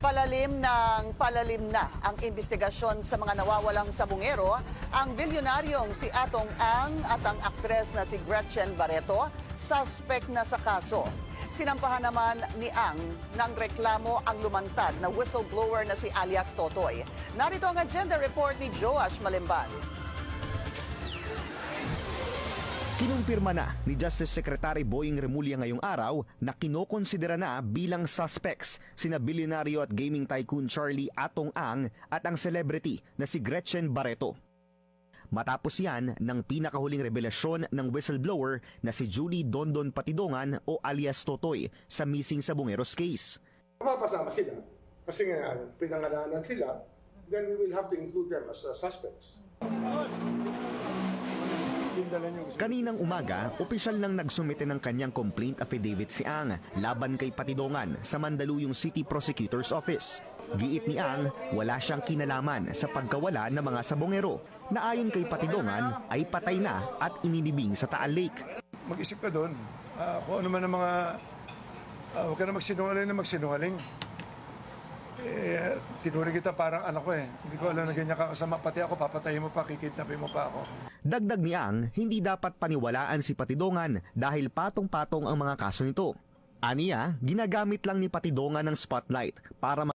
Palalim ng palalim na ang investigasyon sa mga nawawalang sabungero, ang bilyonaryong si Atong Ang at ang aktres na si Gretchen Barreto, suspect na sa kaso. Sinampahan naman ni Ang ng reklamo ang lumantad na whistleblower na si alias Totoy. Narito ang agenda report ni Joash Malimban. Kinumpirma na ni Justice Secretary Boying Remulla ngayong araw na kinokonsidera na bilang suspects sina bilyonaryo at gaming tycoon Charlie Atong Ang at ang celebrity na si Gretchen Barreto. Matapos yan ng pinakahuling revelasyon ng whistleblower na si Julie Dondon Patidongan o alias Totoy sa missing sa Bungeros case. Mapapasama sila. Kasi nga, pinangalanan sila, then we will have to include them as uh, suspects. Kaninang umaga, opisyal nang nagsumite ng kanyang complaint affidavit si Ang laban kay Patidongan sa Mandaluyong City Prosecutor's Office. Giit ni Ang, wala siyang kinalaman sa pagkawala ng mga sabongero na ayon kay Patidongan ay patay na at inilibing sa Taal Lake. mag-isip ka doon. Ah, kung ano man ang mga... ah, huwag ka na magsinungaling na magsinungaling. Eh, tinuri kita parang anak ko eh. Hindi ko alam na ganyan ka kasama. Pati ako, papatayin mo pa, kikidnapin mo pa ako. Dagdag ni Ang, hindi dapat paniwalaan si Patidongan dahil patong-patong ang mga kaso nito. Aniya, ginagamit lang ni Patidongan ng spotlight para